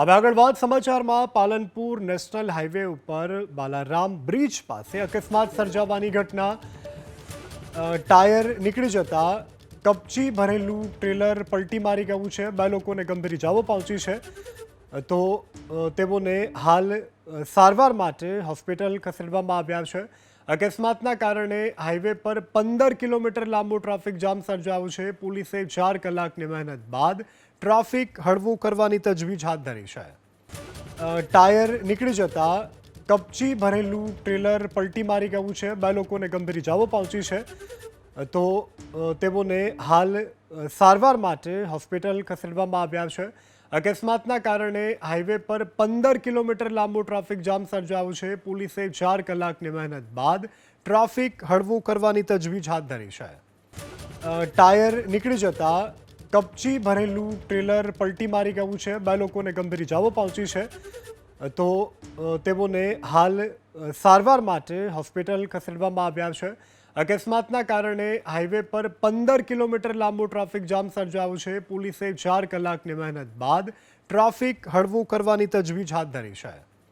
હવે આગળ વાત સમાચારમાં પાલનપુર નેશનલ હાઈવે ઉપર બાલારામ બ્રિજ પાસે અકસ્માત સર્જાવાની ઘટના ટાયર નીકળી જતા કપચી ભરેલું ટ્રેલર પલટી મારી ગયું છે બે લોકોને ગંભીર ઇજાઓ પહોંચી છે તો તેઓને હાલ સારવાર માટે હોસ્પિટલ ખસેડવામાં આવ્યા છે. અકસ્માતના કારણે હાઈવે પર પંદર કિલોમીટર લાંબુ ટ્રાફિક જામ સર્જાયું છે. પોલીસે ચાર કલાકની મહેનત બાદ ટ્રાફિક હળવું કરવાની તજવીજ હાથ ધરી છે. ટાયર નીકળી જતા કપચી ભરેલું ટ્રેલર પલટી મારી ગયું છે. બે લોકોને ગંભીર ઇજાઓ પહોંચી છે. તો તેઓને હાલ સારવાર માટે હોસ્પિટલ ખસેડવામાં આવ્યા છે. અકસ્માતના કારણે હાઈવે પર પંદર કિલોમીટર લાંબો ટ્રાફિક જામ સર્જાયો છે. પોલીસે ચાર કલાકની મહેનત બાદ ટ્રાફિક હળવું કરવાની તજવીજ હાથ ધરી છે. ટાયર નીકળી જતા કપચી ભરેલું ટ્રેલર પલટી મારી ગયું છે. બે લોકોને ગંભીર ઇજાઓ પહોંચી છે. તો તેઓને હાલ સારવાર માટે હોસ્પિટલ ખસેડવામાં આવ્યા છે. અકસ્માતના કારણે હાઈવે પર પંદર કિલોમીટર લાંબુ ટ્રાફિક જામ સર્જાયો છે. પોલીસે ચાર કલાકની મહેનત બાદ ટ્રાફિક હળવું કરવાની તજવીજ હાથ ધરી છે.